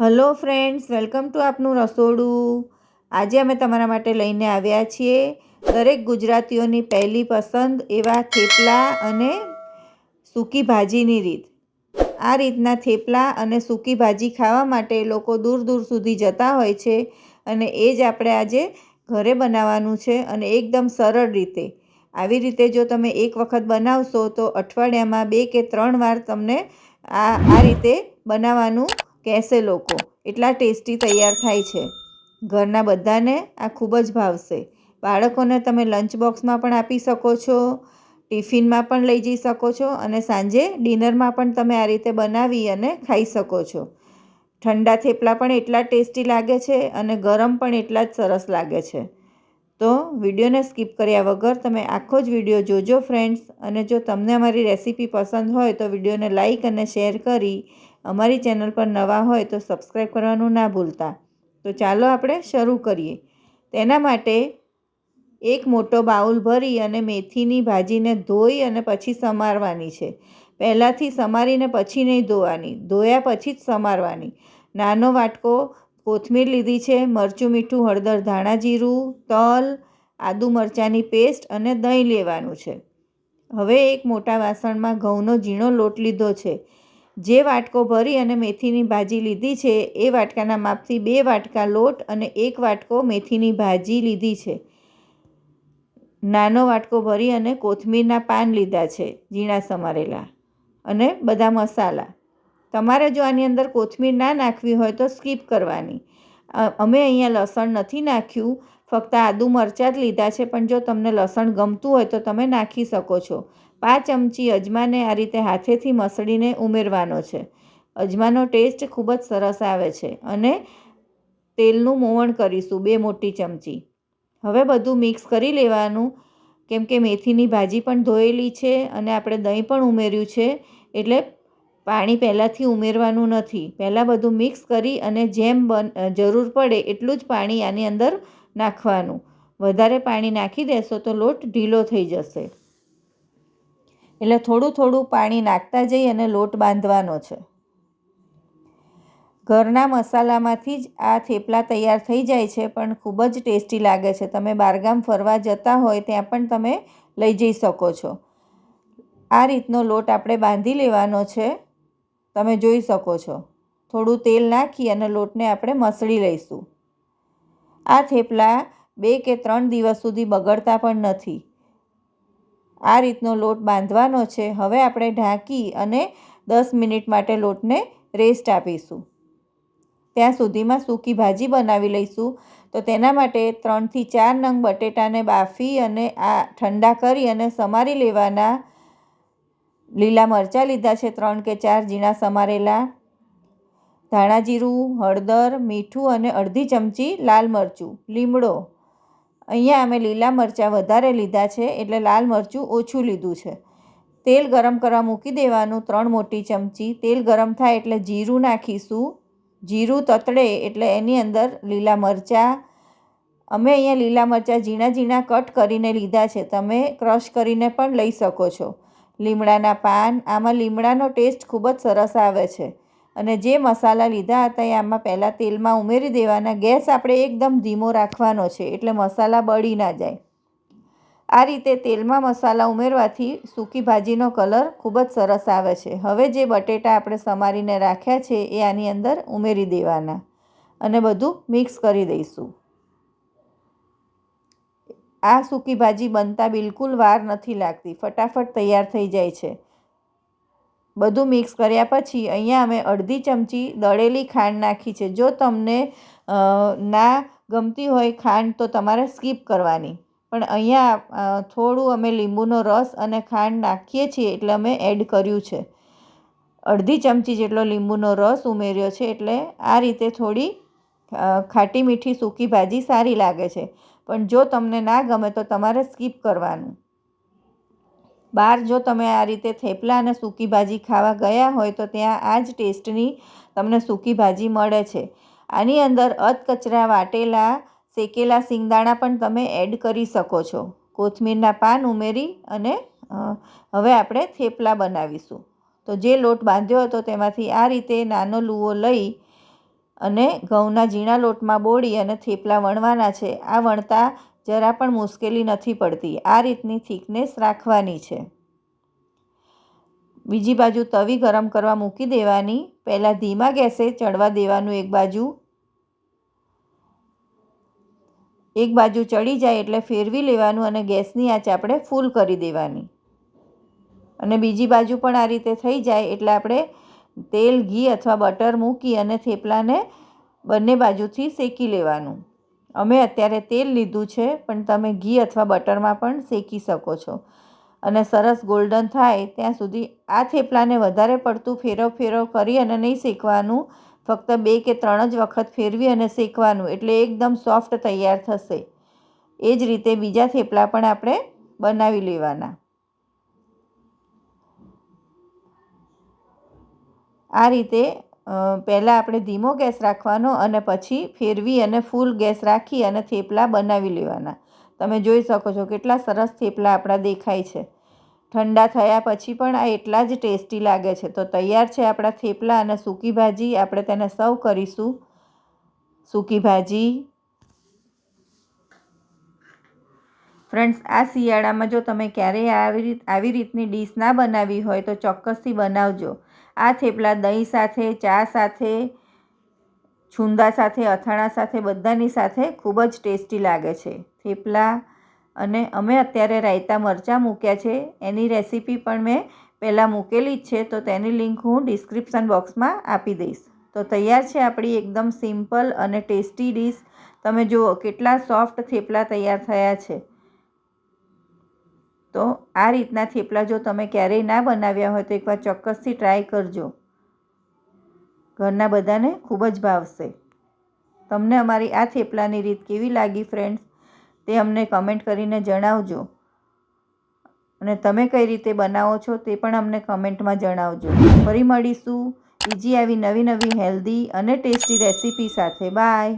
Hello friends, welcome to આપનું રસોડું. આજે અમે તમારા માટે લઈને આવ્યા છીએ દરેક ગુજરાતીઓની પહેલી પસંદ એવા થેપલા અને સૂકી ભાજીની રીત. આ રીતના થેપલા અને સૂકી ભાજી ખાવા માટે લોકો દૂર દૂર સુધી જતા હોય છે અને એ જ આપણે આજે ઘરે બનાવવાનું છે અને એકદમ સરળ રીતે. આવી રીતે જો તમે એક વખત બનાવશો તો અઠવાડિયામાં બે કે ત્રણ વાર તમને આ આ રીતે બનાવવાનું કહેશે લોકો, એટલા ટેસ્ટી તૈયાર થાય છે. ઘરના બધાને આ ખૂબ જ ભાવશે. બાળકોને તમે લંચ બોક્સમાં પણ આપી શકો છો, ટિફિનમાં પણ લઈ જઈ શકો છો અને સાંજે ડિનરમાં પણ તમે આ રીતે બનાવી અને ખાઈ શકો છો. ઠંડા થેપલા પણ એટલા ટેસ્ટી લાગે છે અને ગરમ પણ એટલા જ સરસ લાગે છે. તો વિડીયોને સ્કીપ કર્યા વગર તમે આખો જ વીડિયો જોજો ફ્રેન્ડ્સ અને જો તમને અમારી રેસીપી પસંદ હોય તો વિડીયોને લાઇક અને શેર કરી અમારી ચેનલ પર નવા હોય તો સબસ્ક્રાઈબ કરવાનું ના ભૂલતા. તો ચાલો આપણે શરૂ કરીએ. તેના માટે એક મોટો બાઉલ ભરી અને મેથીની ભાજીને ધોઈ અને પછી સમારવાની છે. પહેલાંથી સમારીને પછી નહીં ધોવાની, ધોયા પછી જ સમારવાની. નાનો વાટકો કોથમીર લીધી છે, મરચું, મીઠું, હળદર, ધાણા, જીરું, તલ, આદુ મરચાંની પેસ્ટ અને દહીં લેવાનું છે. હવે એક મોટા વાસણમાં ઘઉંનો ઝીણો લોટ લીધો છે. જે વાટકો ભરી અને મેથીની ભાજી લીધી છે, એ વાટકાના માપથી બે વાટકા લોટ અને એક વાટકો મેથીની ભાજી લીધી છે. નાનો વાટકો ભરી અને કોથમીરના પાન લીધા છે, ઝીણા સમારેલા અને બધા મસાલા. તમારે જો આની અંદર કોથમીર ના નાખવી હોય તો સ્કીપ કરવાની. અમે અહીંયા લસણ નથી નાખ્યું ફક્ત આદુ મરચાં જ લીધા છે, પણ જો તમને લસણ ગમતું હોય તો તમે નાખી શકો છો. પાંચ ચમચી અજમાને આ રીતે હાથેથી મસળીને ઉમેરવાનો છે. અજમાનો ટેસ્ટ ખૂબ જ સરસ આવે છે અને તેલનું મોવણ કરીશું, બે મોટી ચમચી. હવે બધું મિક્સ કરી લેવાનું. કેમ કે મેથીની ભાજી પણ ધોયેલી છે અને આપણે દહીં પણ ઉમેર્યું છે, એટલે પાણી પહેલાંથી ઉમેરવાનું નથી. પહેલાં બધું મિક્સ કરી અને જેમ બન, જરૂર પડે એટલું જ પાણી આની અંદર નાખવાનું. વધારે પાણી નાખી દેશો તો લોટ ઢીલો થઈ જશે. એટલે થોડું થોડું પાણી નાખતા જઈ અને લોટ બાંધવાનો છે. ઘરના મસાલામાંથી જ આ થેપલા તૈયાર થઈ જાય છે, પણ ખૂબ જ ટેસ્ટી લાગે છે. તમે બારગામ ફરવા જતા હોય ત્યાં પણ તમે લઈ જઈ શકો છો. આ રીતનો લોટ આપણે બાંધી લેવાનો છે. તમે જોઈ શકો છો. થોડું તેલ નાખી અને લોટને આપણે મસળી લઈશું. આ થેપલા બે કે ત્રણ દિવસ સુધી બગડતા પણ નથી. આ રીતનો લોટ બાંધવાનો છે. હવે આપણે ઢાંકી અને દસ મિનિટ માટે લોટને રેસ્ટ આપીશું. ત્યાં સુધીમાં સૂકી ભાજી બનાવી લઈશું. તો તેના માટે ત્રણથી ચાર નંગ બટેટાને બાફી અને આ ઠંડા કરી અને સમારી લેવાના. લીલા મરચાં લીધા છે. ત્રણ કે ચાર ઝીણા સમારેલા. ધાણા જીરું હળદર, મીઠું અને અડધી ચમચી લાલ મરચું. લીમડો. અહીંયા અમે લીલા મરચાં વધારે લીધા છે એટલે લાલ મરચું ઓછું લીધું છે. તેલ ગરમ કરવા મૂકી દેવાનું ત્રણ મોટી ચમચી. તેલ ગરમ થાય એટલે જીરું નાખીશું. જીરું તતડે એટલે એની અંદર લીલા મરચાં. અમે અહીંયા લીલા મરચાં ઝીણા ઝીણા કટ કરીને લીધા છે. તમે ક્રશ કરીને પણ લઈ શકો છો. લીમડાના પાન. આમાં લીમડાનો ટેસ્ટ ખૂબ જ સરસ આવે છે. અને જે મસાલા લીધા હતા એ આમાં પહેલાં તેલમાં ઉમેરી દેવાના. ગેસ આપણે એકદમ ધીમો રાખવાનો છે, એટલે મસાલા બળી ના જાય. આ રીતે તેલમાં મસાલા ઉમેરવાથી સૂકી ભાજીનો કલર ખૂબ જ સરસ આવે છે. હવે જે બટેટા આપણે સમારીને રાખ્યા છે એ આની અંદર ઉમેરી દેવાના અને બધું મિક્સ કરી દઈશું. આ સૂકી ભાજી બનતા બિલકુલ વાર નથી લાગતી. ફટાફટ તૈયાર થઈ જાય છે. બધું મિક્સ કર્યા પછી અહીંયા અમે અડધી ચમચી દળેલી ખાંડ નાખી છે. જો તમને ના ગમતી હોય ખાંડ તો તમારે સ્કીપ કરવાની. પણ અહીંયા થોડું અમે લીંબુનો રસ અને ખાંડ નાખીએ છીએ એટલે અમે એડ કર્યું છે. અડધી ચમચી જેટલો લીંબુનો રસ ઉમેર્યો છે એટલે આ રીતે થોડી ખાટી મીઠી સૂકી ભાજી સારી લાગે છે. પણ જો તમને ના ગમે તો તમારે સ્કીપ કરવાનું. બહાર જો તમે આ રીતે થેપલા અને સૂકી ભાજી ખાવા ગયા હોય તો ત્યાં આ જ ટેસ્ટની તમને સૂકી ભાજી મળે છે. આની અંદર અધકચરા વાટેલા, શેકેલા સિંગદાણા પણ તમે એડ કરી શકો છો. કોથમીરના પાન ઉમેરી અને હવે આપણે થેપલા બનાવીશું. તો જે લોટ બાંધ્યો હતો તેમાંથી આ રીતે નાનો લૂવો લઈ અને ઘઉંના ઝીણા લોટમાં બોળી અને થેપલા વણવાના છે. આ વણતા જરા પણ મુશ્કેલી નથી પડતી. આ રીતની થિકનેસ રાખવાની છે. બીજી બાજુ તવી ગરમ કરવા મૂકી દેવાની. પહેલાં ધીમા ગેસે ચડવા દેવાનું એક બાજુ. એક બાજુ ચડી જાય એટલે ફેરવી લેવાનું અને ગેસની આંચ આપણે ફૂલ કરી દેવાની. અને બીજી બાજુ પણ આ રીતે થઈ જાય એટલે આપણે તેલ, ઘી અથવા બટર મૂકી અને થેપલાને બંને બાજુથી શેકી લેવાનું. અમે અત્યારે તેલ લીધું છે, પણ તમે ઘી અથવા બટરમાં પણ શેકી શકો છો. અને સરસ ગોલ્ડન થાય ત્યાં સુધી આ થેપલાને વધારે પડતું ફેરવ ફેરવ કરી અને નહીં શેકવાનું. ફક્ત બે કે ત્રણ જ વખત ફેરવી અને શેકવાનું, એટલે એકદમ સોફ્ટ તૈયાર થશે. એ જ રીતે બીજા થેપલા પણ આપણે બનાવી લેવાના. આ રીતે પહેલાં આપણે ધીમો ગેસ રાખવાનો અને પછી ફેરવી અને ફૂલ ગેસ રાખી અને થેપલા બનાવી લેવાના. તમે જોઈ શકો છો કેટલા સરસ થેપલા આપણા દેખાય છે. ઠંડા થયા પછી પણ આ એટલા જ ટેસ્ટી લાગે છે. તો તૈયાર છે આપણા થેપલા અને સૂકી ભાજી. આપણે તેને સર્વ કરીશું. સૂકી ભાજી ફ્રેન્ડ્સ, આ શિયાળામાં જો તમે ક્યારેય આવી રીત, આવી રીતની ડીશ ના બનાવી હોય તો ચોક્કસથી બનાવજો. આ થેપલા દહીં સાથે, ચા સાથે, છુંદા સાથે, અથાણા સાથે, બધાની સાથે ખૂબ જ ટેસ્ટી લાગે છે. થેપલા અને અમે અત્યારે રાયતા મરચાં મૂક્યા છે. એની રેસીપી પણ મેં પહેલાં મૂકેલી જ છે, તો તેની લિંક હું ડિસ્ક્રિપ્શન બોક્સમાં આપી દઈશ. તો તૈયાર છે આપણી એકદમ સિમ્પલ અને ટેસ્ટી ડીશ. તમે જુઓ કેટલા સોફ્ટ થેપલા તૈયાર થયા છે. તો આ રીતના થેપલા જો તમે ક્યારેય ના બનાવ્યા હોય તો એકવાર ચોક્કસથી ટ્રાય કરજો. ઘરના બધાને ખૂબ જ ભાવશે. તમને અમારી આ થેપલાની રીત કેવી લાગી ફ્રેન્ડ્સ તે અમને કમેન્ટ કરીને જણાવજો. અને તમે કઈ રીતે બનાવો છો તે પણ અમને કમેન્ટમાં જણાવજો. ફરી મળીશું બીજી આવી નવી નવી હેલ્ધી અને ટેસ્ટી રેસીપી સાથે. બાય